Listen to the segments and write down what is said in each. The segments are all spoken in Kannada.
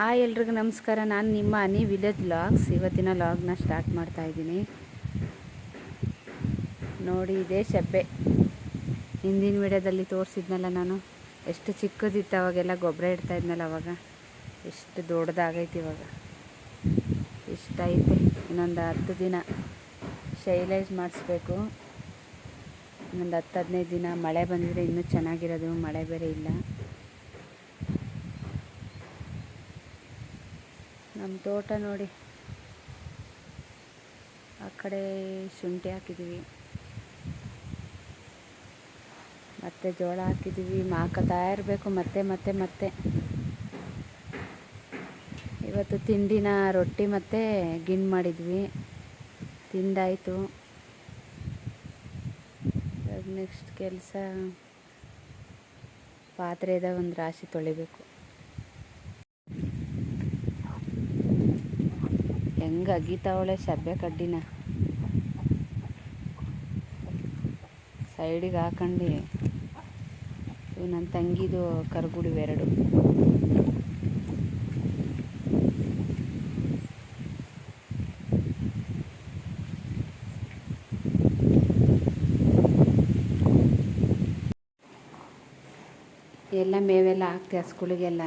ಆ ಎಲ್ರಿಗೂ ನಮಸ್ಕಾರ. ನಾನು ನಿಮ್ಮ ಅನಿ ವಿಲೇಜ್ ಲಾಗ್ಸ್. ಇವತ್ತಿನ ಲಾಗ್ನ ಸ್ಟಾರ್ಟ್ ಮಾಡ್ತಾ ಇದ್ದೀನಿ. ನೋಡಿ, ಇದೇ ಶಬ್ಬೆ. ಹಿಂದಿನ ವಿಡಿಯೋದಲ್ಲಿ ತೋರಿಸಿದ್ನಲ್ಲ ನಾನು. ಎಷ್ಟು ಚಿಕ್ಕದಿತ್ತು ಅವಾಗೆಲ್ಲ ಗೊಬ್ಬರ ಇಡ್ತಾ ಇದ್ನಲ್ಲ ಅವಾಗ. ಎಷ್ಟು ದೊಡ್ಡದಾಗೈತೆ ಇವಾಗ. ಇಷ್ಟ ಐತೆ ಇನ್ನೊಂದು ಹತ್ತು ದಿನ ಶೈಲೈಸ್ ಮಾಡಿಸ್ಬೇಕು. ಇನ್ನೊಂದು ಹತ್ತು ಹದಿನೈದು ದಿನ ಮಳೆ ಬಂದಿದ್ರೆ ಇನ್ನೂ ಚೆನ್ನಾಗಿರೋದು. ಮಳೆ ಬೇರೆ ಇಲ್ಲ ನಮ್ಮ ತೋಟ ನೋಡಿ. ಆ ಕಡೆ ಶುಂಠಿ ಹಾಕಿದ್ದೀವಿ. ಮತ್ತೆ ಜೋಳ ಹಾಕಿದ್ದೀವಿ. ಮಾಕತಾ ಇರಬೇಕು ಮತ್ತೆ ಮತ್ತೆ ಮತ್ತೆ. ಇವತ್ತು ತಿಂಡಿನ ರೊಟ್ಟಿ ಮತ್ತು ಗಿಣ್ ಮಾಡಿದ್ವಿ. ತಿಂದಾಯಿತು. ನೆಕ್ಸ್ಟ್ ಕೆಲಸ ಪಾತ್ರೆದ ಒಂದು ರಾಶಿ ತೊಳಿಬೇಕು. ಹೆಂಗೆ ಅಗಿತಾವಳೆ ಸಬ್ಬೆ ಕಡ್ಡಿನ. ಸೈಡಿಗೆ ಹಾಕೊಂಡು. ಇವು ನನ್ನ ತಂಗಿದು ಕರ್ಗುಡಿವೆರಡು ಎಲ್ಲ ಮೇವೆಲ್ಲ ಹಾಕ್ತೀವಿ ಹಸ್ಗಳಿಗೆಲ್ಲ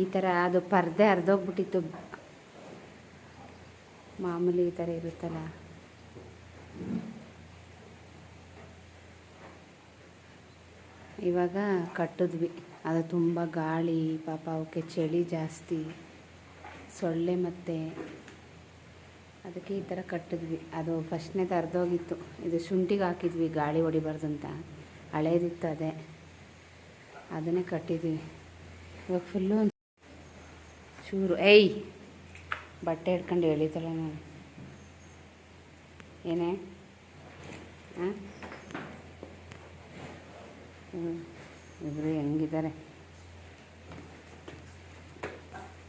ಈ ಥರ ಅದು ಪರ್ದೆ ಹರಿದೋಗ್ಬಿಟ್ಟಿತ್ತು. ಮಾಮೂಲಿ ಈ ಥರ ಇರುತ್ತಲ್ಲ? ಇವಾಗ ಕಟ್ಟಿದ್ವಿ. ಅದು ತುಂಬ ಗಾಳಿ, ಪಾಪ ಅವಕ್ಕೆ ಚಳಿ ಜಾಸ್ತಿ, ಸೊಳ್ಳೆ ಮತ್ತೆ ಅದಕ್ಕೆ ಈ ಥರ ಕಟ್ಟಿದ್ವಿ. ಅದು ಫಸ್ಟ್ನೇ ತರ್ದೋಗಿತ್ತು. ಇದು ಶುಂಠಿಗೆ ಹಾಕಿದ್ವಿ, ಗಾಳಿ ಹೊಡಿಬಾರ್ದಂತ. ಹಳೇದಿತ್ತು ಅದೇ. ಅದನ್ನೇ ಕಟ್ಟಿದ್ವಿ. ಇವಾಗ ಫುಲ್ಲು ಚೂರು. ಏಯ್! ಬಟ್ಟೆ ಹಿಡ್ಕೊಂಡು ಎಳಿತಾಳೆ ನಾನು ಏನೇ? ಹಾಂ ಹ್ಞೂ ಇಬ್ಬರು ಹೆಂಗಿದ್ದಾರೆ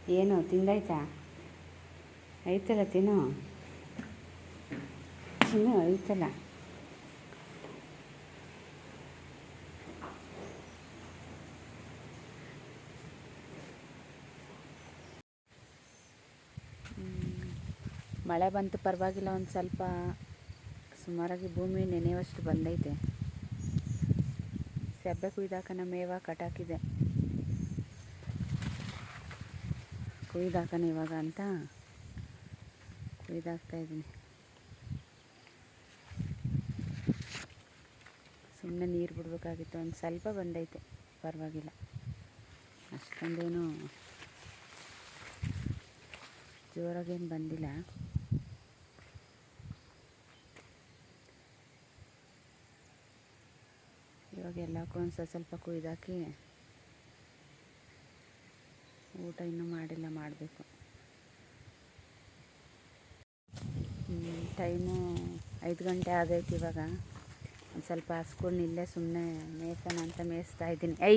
ಏನು, ತಿಂದಾಯ್ತಾ? ಐತಲ್ಲ ತಿನ್ನು? ತಿನ್ನು, ಐತಲ್ಲ. ಮಳೆ ಬಂತು, ಪರವಾಗಿಲ್ಲ, ಒಂದು ಸ್ವಲ್ಪ ಸುಮಾರಾಗಿ ಭೂಮಿ ನೆನೆಯುವಷ್ಟು ಬಂದೈತೆ. ಸೆಬ್ಬೆ ಕುಯ್ದಾಕನ ಮೇವ ಕಟಾಕಿದೆ. ಕುಯ್ದಾಕನ ಇವಾಗ ಅಂತ ಕುಯ್ದಾಕ್ತಾ ಇದ್ದೀನಿ. ಸುಮ್ಮನೆ ನೀರು ಬಿಡಬೇಕಾಗಿತ್ತು, ಒಂದು ಸ್ವಲ್ಪ ಬಂದೈತೆ, ಪರವಾಗಿಲ್ಲ. ಅಷ್ಟೊಂದೇನು ಜೋರಾಗೇನು ಬಂದಿಲ್ಲ. ಇವಾಗ ಎಲ್ಲಕ್ಕೂ ಒಂದು ಸ್ವಲ್ಪ ಕುಯ್ದಾಕಿ ಊಟ ಇನ್ನೂ ಮಾಡಿಲ್ಲ, ಮಾಡಬೇಕು. ಟೈಮು ಐದು ಗಂಟೆ ಆಗೈತೆ ಇವಾಗ. ಒಂದು ಸ್ವಲ್ಪ ಹಸ್ಕೊಂಡು ಇಲ್ಲೇ ಸುಮ್ಮನೆ ಮೇಯ್ಸೋಣ ಅಂತ ಮೇಯಿಸ್ತಾ ಇದ್ದೀನಿ. ಐ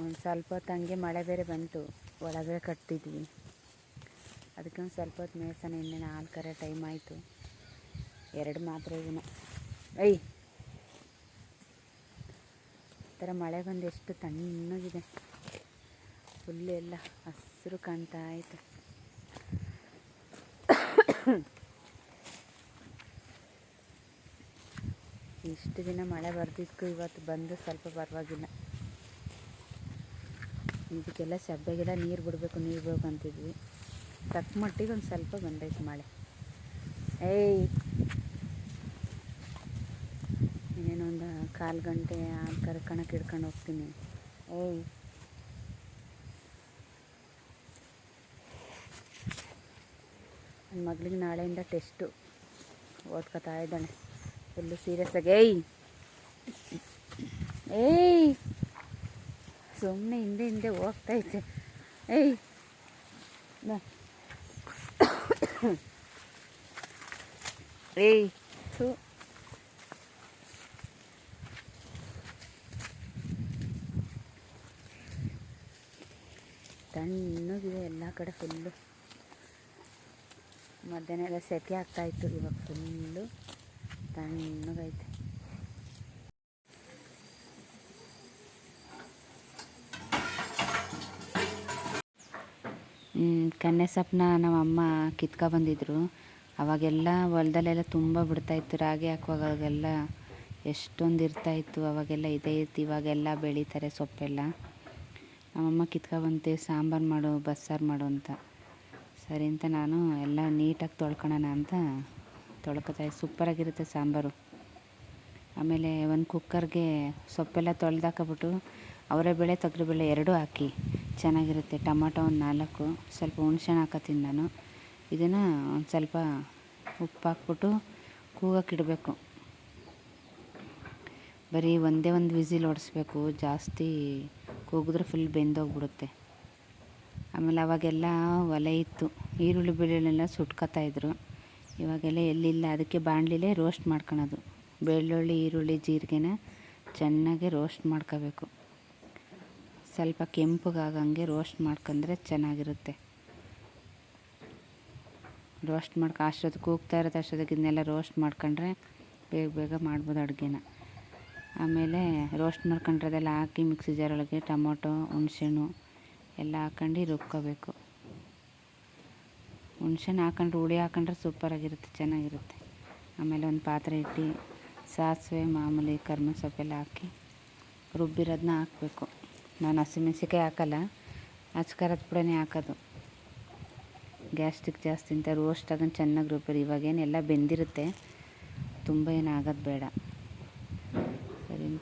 ಒಂದು ಸ್ವಲ್ಪ ಹೊತ್ತು ಹಂಗೆ ಮಳೆ ಬೇರೆ ಬಂತು ಒಳಗಡೆ ಕಟ್ತಿದ್ವಿ. ಅದಕ್ಕೆ ಒಂದು ಸ್ವಲ್ಪ ಹೊತ್ತು ಮೇಯ್ಸೋಣ, ಇನ್ನೇನು ಹಾಲು ಕರೆ ಟೈಮ್ ಆಯಿತು. ಎರಡು ಮಾತ್ರ ಇವನು ಐ. ಥರ ಮಳೆ ಬಂದು ಎಷ್ಟು ತಣ್ಣಗಿದೆ. ಫುಲ್ಲು ಎಲ್ಲ ಹಸಿರು ಕಾಣ್ತಾ ಆಯಿತು. ಇಷ್ಟು ದಿನ ಮಳೆ ಬರ್ದಿದ್ದಕ್ಕೂ ಇವತ್ತು ಬಂದು ಸ್ವಲ್ಪ ಪರವಾಗಿಲ್ಲ. ಇದಕ್ಕೆಲ್ಲ ಸಬ್ಬೆಗೆಲ್ಲ ನೀರು ಬಿಡಬೇಕು, ನೀರು ಬೇಕು ಅಂತಿದ್ವಿ. ತಕ್ಕ ಮಟ್ಟಿಗೆ ಒಂದು ಸ್ವಲ್ಪ ಬಂದೈತೆ ಮಳೆ. ಏಯ್ ಕಾಲು ಗಂಟೆ ಹಾಲು ಕರ್ಕಣಕ್ಕೆ ಹಿಡ್ಕೊಂಡು ಹೋಗ್ತೀನಿ. ಓಯ್. ನನ್ನ ಮಗಳಿಗೆ ನಾಳೆಯಿಂದ ಟೆಸ್ಟು. ಓದ್ಕೊತಾ ಇದ್ದಾಳೆ ಫುಲ್ಲು ಸೀರಿಯಸ್ ಆಗಿ. ಏಯ್. ಏಯ್. ಸುಮ್ಮನೆ ಹಿಂದೆ ಹಿಂದೆ ಹೋಗ್ತೈತೆ ಏಯ್. ಏಯ್. ಥೂ. ತಣ್ಣಗಿದೆ ಎಲ್ಲ ಕಡೆ ಫುಲ್ಲು ಮಧ್ಯಾಹ್ನ ಎಲ್ಲ ಸೆಕೆ ಆಗ್ತಾಯಿತ್ತು ಇವಾಗ ಫುಲ್ಲು ತಣ್ಣಗೈತೆ ಕನ್ನೆ ಸೊಪ್ಪನ್ನ ನಮ್ಮಮ್ಮ ಕಿತ್ಕೊಬಂದಿದ್ರು ಅವಾಗೆಲ್ಲ ಹೊಲದಲ್ಲೆಲ್ಲ ತುಂಬ ಬಿಡ್ತಾಯಿತ್ತು ರಾಗಿ ಹಾಕುವಾಗೆಲ್ಲ ಎಷ್ಟೊಂದು ಇರ್ತಾಯಿತ್ತು ಅವಾಗೆಲ್ಲ ಇದೇ ಇತ್ತು, ಇವಾಗೆಲ್ಲ ಬೆಳೀತಾರೆ ಸೊಪ್ಪೆಲ್ಲ. ನಮ್ಮಮ್ಮ ಕಿತ್ಕೊಬಂತು ಸಾಂಬಾರು ಮಾಡು, ಬಸ್ಸಾರು ಮಾಡು ಅಂತ. ಸರಿ ಅಂತ ನಾನು ಎಲ್ಲ ನೀಟಾಗಿ ತೊಳ್ಕೊಳೋಣ ಅಂತ ತೊಳ್ಕೊತಾ ಸೂಪರಾಗಿರುತ್ತೆ ಸಾಂಬಾರು. ಆಮೇಲೆ ಒಂದು ಕುಕ್ಕರ್ಗೆ ಸೊಪ್ಪೆಲ್ಲ ತೊಳೆದಾಕಬಿಟ್ಟು ಅವರೇಬೇಳೆ ತೊಗರಿಬೇಳೆ ಎರಡೂ ಹಾಕಿ ಚೆನ್ನಾಗಿರುತ್ತೆ. ಟೊಮಾಟೊ ಒಂದು ನಾಲ್ಕು, ಸ್ವಲ್ಪ ಹುಣ್ಸೆಹಣ್ಣು ಹಾಕತ್ತೀನಿ ನಾನು. ಇದನ್ನು ಒಂದು ಸ್ವಲ್ಪ ಉಪ್ಪು ಹಾಕ್ಬಿಟ್ಟು ಕೂಗಕ್ಕಿಡಬೇಕು ಬರೀ ಒಂದೇ ಒಂದು ವಿಸಿಲ್ ಹೊಡಿಸ್ಬೇಕು ಜಾಸ್ತಿ ಕೂಗಿದ್ರೆ ಫುಲ್ ಬೆಂದೋಗ್ಬಿಡುತ್ತೆ. ಆಮೇಲೆ ಅವಾಗೆಲ್ಲ ಒಲೆ ಇತ್ತು. ಈರುಳ್ಳಿ ಬೆಳ್ಳುಳ್ಳಿನೆಲ್ಲ ಸುಟ್ಕೊತಾಯಿದ್ರು ಇವಾಗೆಲ್ಲ ಎಲ್ಲಿಲ್ಲ. ಅದಕ್ಕೆ ಬಾಣಲಿಲೇ ರೋಸ್ಟ್ ಮಾಡ್ಕೊಳೋದು. ಬೆಳ್ಳುಳ್ಳಿ, ಈರುಳ್ಳಿ, ಜೀರಿಗೆನ ಚೆನ್ನಾಗಿ ರೋಸ್ಟ್ ಮಾಡ್ಕೋಬೇಕು. ಸ್ವಲ್ಪ ಕೆಂಪಗಾಗಂಗೆ ರೋಸ್ಟ್ ಮಾಡ್ಕೊಂಡ್ರೆ ಚೆನ್ನಾಗಿರುತ್ತೆ. ರೋಸ್ಟ್ ಮಾಡ್ಕೊ ಅಷ್ಟೊತ್ತು ಕೂಗ್ತಾ ಇರುತ್ತೆ ಅಷ್ಟೊತ್ತಿಗೆ ಇದನ್ನೆಲ್ಲ ರೋಸ್ಟ್ ಮಾಡ್ಕೊಂಡ್ರೆ ಬೇಗ ಬೇಗ ಮಾಡ್ಬೋದು ಅಡುಗೆನ. ಆಮೇಲೆ ರೋಸ್ಟ್ ಮಾಡ್ಕೊಂಡಿರೋದೆಲ್ಲ ಹಾಕಿ ಮಿಕ್ಸಿ ಜಾರೊಳಗೆ ಟೊಮೊಟೊ, ಹುಣ್ಸೆಹಣ್ಣು ಎಲ್ಲ ಹಾಕೊಂಡು ರುಬ್ಕೋಬೇಕು. ಹುಣ್ಸೆಹಣ್ಣು ಹಾಕೊಂಡ್ರೆ ಹುಳಿ ಹಾಕೊಂಡ್ರೆ ಸೂಪರಾಗಿರುತ್ತೆ ಚೆನ್ನಾಗಿರುತ್ತೆ. ಆಮೇಲೆ ಒಂದು ಪಾತ್ರೆ ಇಟ್ಟು ಸಾಸಿವೆ, ಮಾಮೂಲಿ ಕರ್ಬೇವಿನ ಸೊಪ್ಪೆಲ್ಲ ಹಾಕಿ ರುಬ್ಬಿರೋದನ್ನ ಹಾಕಬೇಕು. ನಾನು ಹಸಿಮೆಣ್ಸಿಕಾಯಿ ಹಾಕಲ್ಲ ಅಚ್ಕಾರದ ಪುಡಿನೇ ಹಾಕೋದು. ಗ್ಯಾಸ್ಟ್ರಿಕ್ ಜಾಸ್ತಿ ಅಂತ ರೋಸ್ಟ್ ಅದನ್ನು ಚೆನ್ನಾಗಿ ರುಬ್ಬಿರಿ, ಇವಾಗೇನೆಲ್ಲ ಬೆಂದಿರುತ್ತೆ ತುಂಬ ಏನು ಬೇಡ.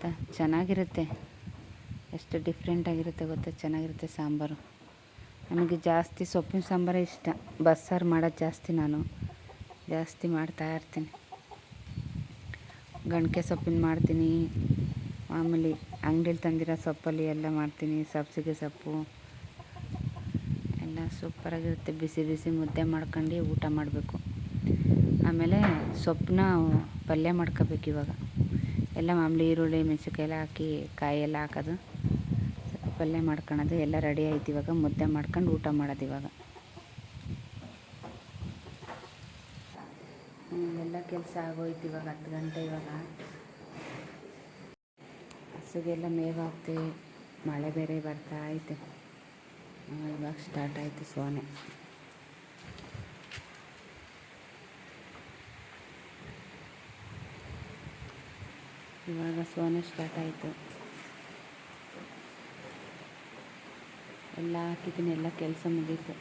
ಅಂತ. ಚೆನ್ನಾಗಿರುತ್ತೆ. ಎಷ್ಟು ಡಿಫ್ರೆಂಟಾಗಿರುತ್ತೆ ಗೊತ್ತಾ? ಚೆನ್ನಾಗಿರುತ್ತೆ ಸಾಂಬಾರು. ನಮಗೆ ಜಾಸ್ತಿ ಸೊಪ್ಪಿನ ಸಾಂಬಾರೇ ಇಷ್ಟ. ಬಸ್ಸಾರು ಮಾಡೋದು ಜಾಸ್ತಿ ನಾನು. ಜಾಸ್ತಿ ಮಾಡ್ತಾ ಇರ್ತೀನಿ. ಗಣಕೆ ಸೊಪ್ಪಿನ ಮಾಡ್ತೀನಿ. ಮಾಮೂಲಿ ಅಂಗಡಿಲಿ ತಂದಿರೋ ಸೊಪ್ಪಲ್ಲಿ ಎಲ್ಲ ಮಾಡ್ತೀನಿ. ಸಬ್ಸಿಗೆ ಸೊಪ್ಪು. ಎಲ್ಲ ಸೂಪರಾಗಿರುತ್ತೆ ಬಿಸಿ ಬಿಸಿ ಮುದ್ದೆ ಮಾಡ್ಕೊಂಡು ಊಟ ಮಾಡಬೇಕು. ಆಮೇಲೆ ಸೊಪ್ಪನ್ನ ಪಲ್ಯ ಮಾಡ್ಕೋಬೇಕು ಇವಾಗ. ಎಲ್ಲ ಮಾಮೂಲಿ ಈರುಳ್ಳಿ ಮೆಣಸಿನ್ಕಾಯಿ ಎಲ್ಲ ಹಾಕಿ ಕಾಯಿ ಎಲ್ಲ ಹಾಕೋದು ಪಲ್ಯ ಮಾಡ್ಕೊಳೋದು. ಎಲ್ಲ ರೆಡಿ ಆಯ್ತು ಇವಾಗ. ಮುದ್ದೆ ಮಾಡ್ಕೊಂಡು ಊಟ ಮಾಡೋದು ಇವಾಗ. ಎಲ್ಲ ಕೆಲಸ ಆಗೋಯ್ತು ಇವಾಗ. ಹತ್ತು ಗಂಟೆ ಇವಾಗ. ಹಸುಗೆಲ್ಲ ಮೇವು ಮಳೆ ಬೇರೆ ಬರ್ತಾ ಐತೆ. ಇವಾಗ ಸ್ಟಾರ್ಟ್ ಆಯಿತು ಸೋನೆ. ಇವಾಗ ಸೋನೆ ಸ್ಟಾರ್ಟ್ ಆಯಿತು. ಎಲ್ಲ ಹಾಕಿದ್ದೀನಿ, ಎಲ್ಲ ಕೆಲಸ ಮುಗೀತು.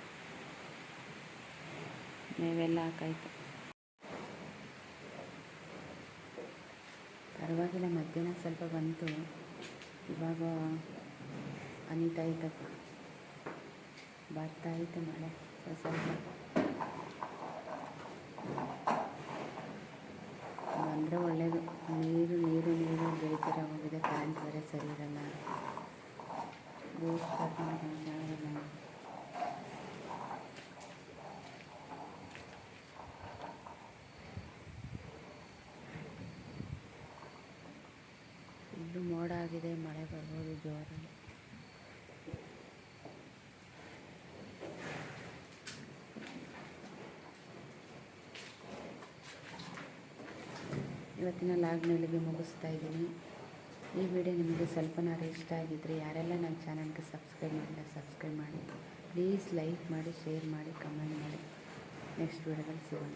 ಮೇವೆಲ್ಲ ಹಾಕಾಯ್ತು. ಪರವಾಗಿಲ್ಲ, ಮಧ್ಯಾಹ್ನ ಸ್ವಲ್ಪ ಬಂತು. ಇವಾಗ ಅನಿತಾ ಐತಪ್ಪ. ಬರ್ತಾ ಐತೆ ಮಳೆ. ಸ್ವಲ್ಪ ಬಂದರೆ ಒಳ್ಳೆಯದು ನೀರು ನೀರು ನೀರು ಬೆಳೀತಾರೆ ಹೋಗಿದೆ ಕರೆಂಟ್ ಬೇರೆ ಸರಿ ಇರಲ್ಲ ಬೋರ್ ಸ್ಟಾರ್ಟ್ ಮಾಡ್ಕೊಂಡು ಇಲ್ಲೂ ಮೋಡ ಆಗಿದೆ ಮಳೆ ಬರ್ಬೋದು ಜೋರಾಗಿ ಇವತ್ತಿನ ಲಾಗ್ನ ಇಲ್ಲಿಗೆ ಮುಗಿಸ್ತಾ ಇದ್ದೀನಿ. ಈ ವಿಡಿಯೋ ನಿಮಗೆ ಸ್ವಲ್ಪನಾರು ಇಷ್ಟ ಆಗಿದ್ದರೆ ಯಾರೆಲ್ಲ ನನ್ನ ಚಾನಲ್ಗೆ ಸಬ್ಸ್ಕ್ರೈಬ್ ಮಾಡಿಲ್ಲ, ಸಬ್ಸ್ಕ್ರೈಬ್ ಮಾಡಿ. ಪ್ಲೀಸ್ ಲೈಕ್ ಮಾಡಿ, ಶೇರ್ ಮಾಡಿ, ಕಮೆಂಟ್ ಮಾಡಿ. ನೆಕ್ಸ್ಟ್ ವಿಡಿಯೋದಲ್ಲಿ ಸಿಗೋಣ.